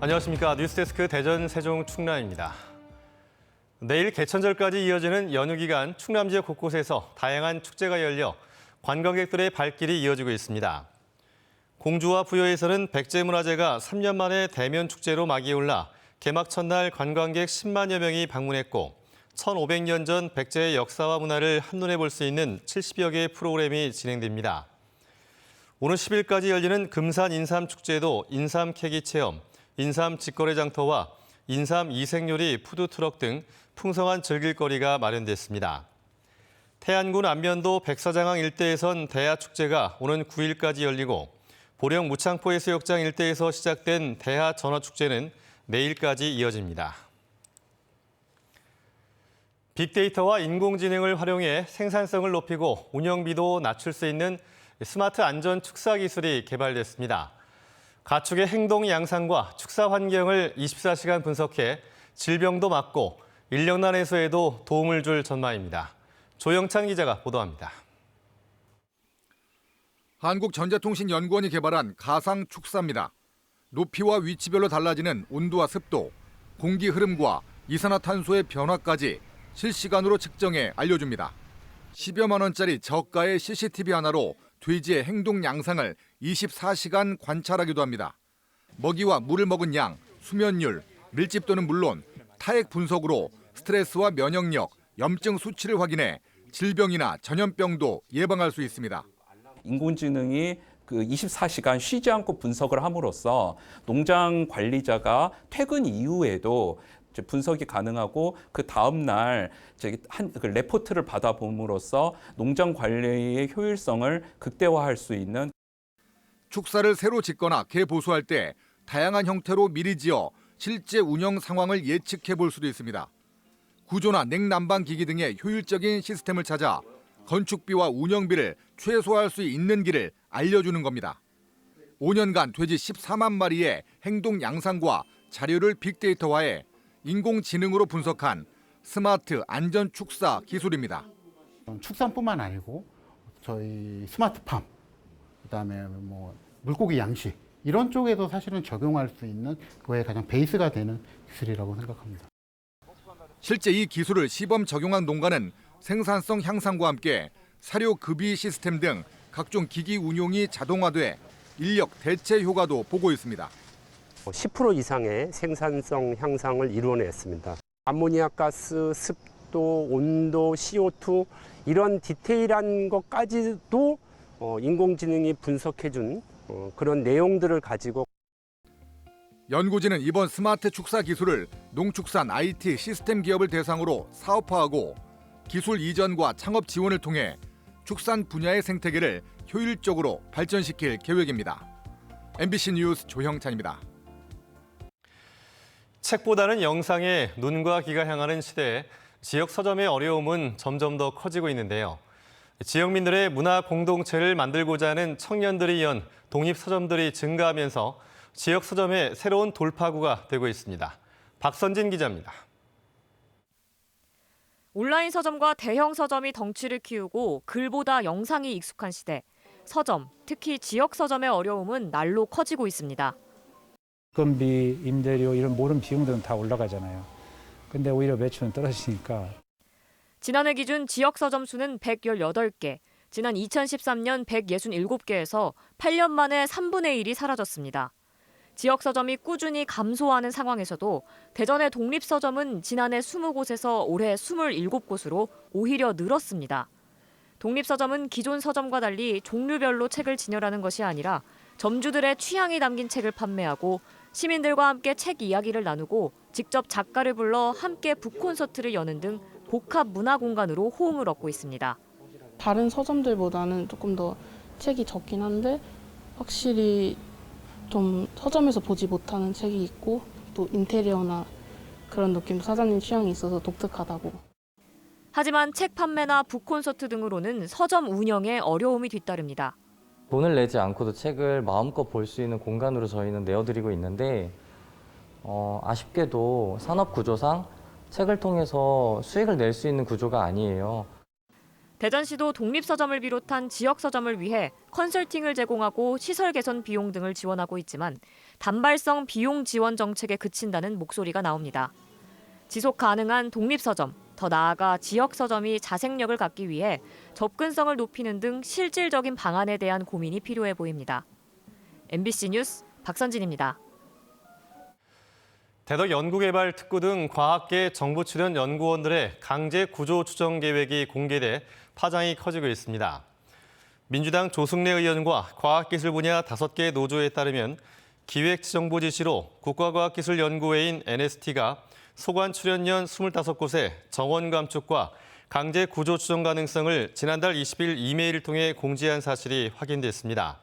안녕하십니까 뉴스데스크 대전 세종 충남입니다. 내일 개천절까지 이어지는 연휴 기간 충남 지역 곳곳에서 다양한 축제가 열려 관광객들의 발길이 이어지고 있습니다. 공주와 부여에서는 백제문화제가 3년 만에 대면 축제로 막이 올라 개막 첫날 관광객 10만여 명이 방문했고 1500년 전 백제의 역사와 문화를 한눈에 볼 수 있는 70여 개의 프로그램이 진행됩니다. 오늘 10일까지 열리는 금산 인삼 축제도 인삼 캐기 체험, 인삼 직거래 장터와 인삼 이색요리 푸드 트럭 등 풍성한 즐길거리가 마련됐습니다. 태안군 안면도 백사장항 일대에선 대하 축제가 오는 9일까지 열리고 보령 무창포 해수욕장 일대에서 시작된 대하 전어 축제는 내일까지 이어집니다. 빅데이터와 인공지능을 활용해 생산성을 높이고 운영비도 낮출 수 있는 스마트 안전 축사 기술이 개발됐습니다. 가축의 행동 양상과 축사 환경을 24시간 분석해 질병도 막고 인력난 해소에도 도움을 줄 전망입니다. 조영찬 기자가 보도합니다. 한국전자통신연구원이 개발한 가상 축사입니다. 높이와 위치별로 달라지는 온도와 습도, 공기 흐름과 이산화탄소의 변화까지 실시간으로 측정해 알려줍니다. 10여만 원짜리 저가의 CCTV 하나로 돼지의 행동 양상을 24시간 관찰하기도 합니다. 먹이와 물을 먹은 양, 수면율, 밀집도는 물론 타액 분석으로 스트레스와 면역력, 염증 수치를 확인해 질병이나 전염병도 예방할 수 있습니다. 인공지능이 그 24시간 쉬지 않고 분석을 함으로써 농장 관리자가 퇴근 이후에도 분석이 가능하고 그 다음 날 저기 한그 레포트를 받아봄으로써 농장 관리의 효율성을 극대화할 수 있는 축사를 새로 짓거나 개 보수할 때 다양한 형태로 미리 지어 실제 운영 상황을 예측해 볼 수도 있습니다. 구조나 냉난방 기기 등의 효율적인 시스템을 찾아 건축비와 운영비를 최소화할 수 있는 길을 알려주는 겁니다. 5년간 돼지 14만 마리의 행동 양상과 자료를 빅데이터화해 인공지능으로 분석한 스마트 안전 축사 기술입니다. 축산뿐만 아니고 저희 스마트팜, 그다음에 뭐 물고기 양식 이런 쪽에도 사실은 적용할 수 있는 그거의 가장 베이스가 되는 기술이라고 생각합니다. 실제 이 기술을 시범 적용한 농가는 생산성 향상과 함께 사료 급이 시스템 등 각종 기기 운용이 자동화돼 인력 대체 효과도 보고 있습니다. 10% 이상의 생산성 향상을 이루어냈습니다. 암모니아 가스, 습도, 온도, CO2 이런 디테일한 것까지도 어, 인공지능이 분석해준 어, 그런 내용들을 가지고 연구진은 이번 스마트 축사 기술을 농축산 IT 시스템 기업을 대상으로 사업화하고 기술 이전과 창업 지원을 통해 축산 분야의 생태계를 효율적으로 발전시킬 계획입니다. MBC 뉴스 조형찬입니다. 책보다는 영상에 눈과 귀가 향하는 시대에 지역 서점의 어려움은 점점 더 커지고 있는데요. 지역민들의 문화 공동체를 만들고자 하는 청년들이 연 독립 서점들이 증가하면서 지역 서점의 새로운 돌파구가 되고 있습니다. 박선진 기자입니다. 온라인 서점과 대형 서점이 덩치를 키우고 글보다 영상이 익숙한 시대. 서점, 특히 지역 서점의 어려움은 날로 커지고 있습니다. 건비, 임대료 이런 모든 비용들은 다 올라가잖아요. 근데 오히려 매출은 떨어지니까 지난해 기준 지역 서점 수는 118개, 지난 2013년 167개에서 8년 만에 3분의 1이 사라졌습니다. 지역 서점이 꾸준히 감소하는 상황에서도 대전의 독립 서점은 지난해 20곳에서 올해 27곳으로 오히려 늘었습니다. 독립 서점은 기존 서점과 달리 종류별로 책을 진열하는 것이 아니라 점주들의 취향이 담긴 책을 판매하고 시민들과 함께 책 이야기를 나누고 직접 작가를 불러 함께 북 콘서트를 여는 등 복합 문화 공간으로 호응을 얻고 있습니다. 다른 서점들보다는 조금 더 책이 적긴 한데 확실히 좀 서점에서 보지 못하는 책이 있고 또 인테리어나 그런 느낌도 사장님 취향이 있어서 독특하다고. 하지만 책 판매나 북 콘서트 등으로는 서점 운영에 어려움이 뒤따릅니다. 돈을 내지 않고도 책을 마음껏 볼 수 있는 공간으로 저희는 내어드리고 있는데 어, 아쉽게도 산업 구조상 책을 통해서 수익을 낼 수 있는 구조가 아니에요. 대전시도 독립서점을 비롯한 지역서점을 위해 컨설팅을 제공하고 시설 개선 비용 등을 지원하고 있지만 단발성 비용 지원 정책에 그친다는 목소리가 나옵니다. 지속 가능한 독립서점, 더 나아가 지역서점이 자생력을 갖기 위해 접근성을 높이는 등 실질적인 방안에 대한 고민이 필요해 보입니다. MBC 뉴스 박선진입니다. 대덕 연구개발 특구 등 과학계 정부 출연 연구원들의 강제 구조 추정 계획이 공개돼 파장이 커지고 있습니다. 민주당 조승래 의원과 과학기술 분야 다섯 개 노조에 따르면 기획지정부 지시로 국가과학기술연구회인 NST가 소관 출연연 25곳의 정원 감축과 강제 구조 추정 가능성을 지난달 20일 이메일을 통해 공지한 사실이 확인됐습니다.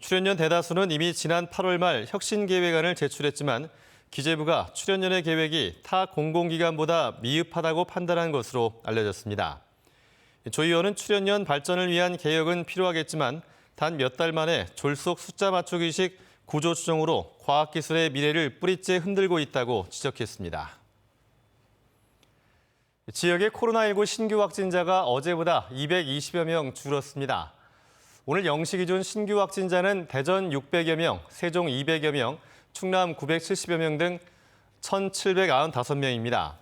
출연연 대다수는 이미 지난 8월 말 혁신 계획안을 제출했지만 기재부가 출연연의 계획이 타 공공기관보다 미흡하다고 판단한 것으로 알려졌습니다. 조 의원은 출연연 발전을 위한 개혁은 필요하겠지만 단 몇 달 만에 졸속 숫자 맞추기식 구조 추정으로 과학기술의 미래를 뿌리째 흔들고 있다고 지적했습니다. 지역의 코로나19 신규 확진자가 어제보다 220여 명 줄었습니다. 오늘 0시 기준 신규 확진자는 대전 600여 명, 세종 200여 명, 충남 970여 명 등 1,795명입니다.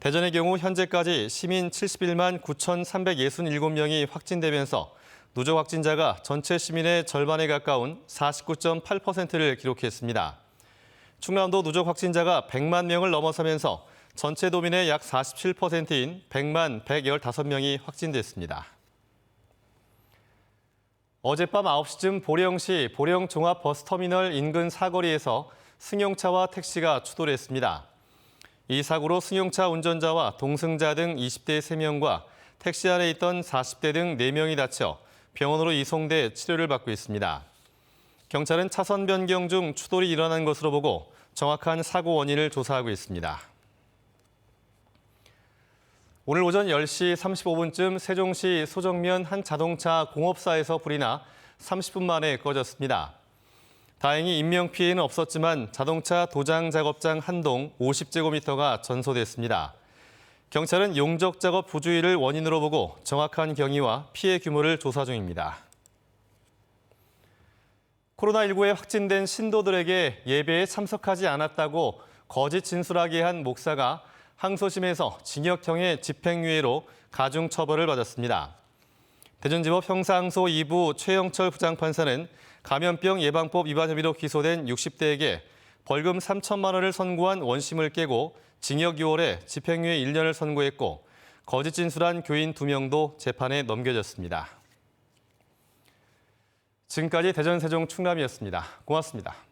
대전의 경우 현재까지 시민 71만 9,367명이 확진되면서 누적 확진자가 전체 시민의 절반에 가까운 49.8%를 기록했습니다. 충남도 누적 확진자가 100만 명을 넘어서면서 전체 도민의 약 47%인 100만 115명이 확진됐습니다. 어젯밤 9시쯤 보령시 보령 종합버스터미널 인근 사거리에서 승용차와 택시가 추돌했습니다. 이 사고로 승용차 운전자와 동승자 등 20대 3명과 택시 안에 있던 40대 등 4명이 다쳐 병원으로 이송돼 치료를 받고 있습니다. 경찰은 차선 변경 중 추돌이 일어난 것으로 보고 정확한 사고 원인을 조사하고 있습니다. 오늘 오전 10시 35분쯤 세종시 소정면 한 자동차 공업사에서 불이 나 30분 만에 꺼졌습니다. 다행히 인명 피해는 없었지만 자동차 도장 작업장 한동 50제곱미터가 전소됐습니다. 경찰은 용적 작업 부주의를 원인으로 보고 정확한 경위와 피해 규모를 조사 중입니다. 코로나19에 확진된 신도들에게 예배에 참석하지 않았다고 거짓 진술하게 한 목사가 항소심에서 징역형의 집행유예로 가중 처벌을 받았습니다. 대전지법 형사항소 2부 최영철 부장판사는 감염병 예방법 위반 혐의로 기소된 60대에게 벌금 3천만 원을 선고한 원심을 깨고 징역 6월에 집행유예 1년을 선고했고 거짓 진술한 교인 2명도 재판에 넘겨졌습니다. 지금까지 대전 세종 충남이었습니다. 고맙습니다.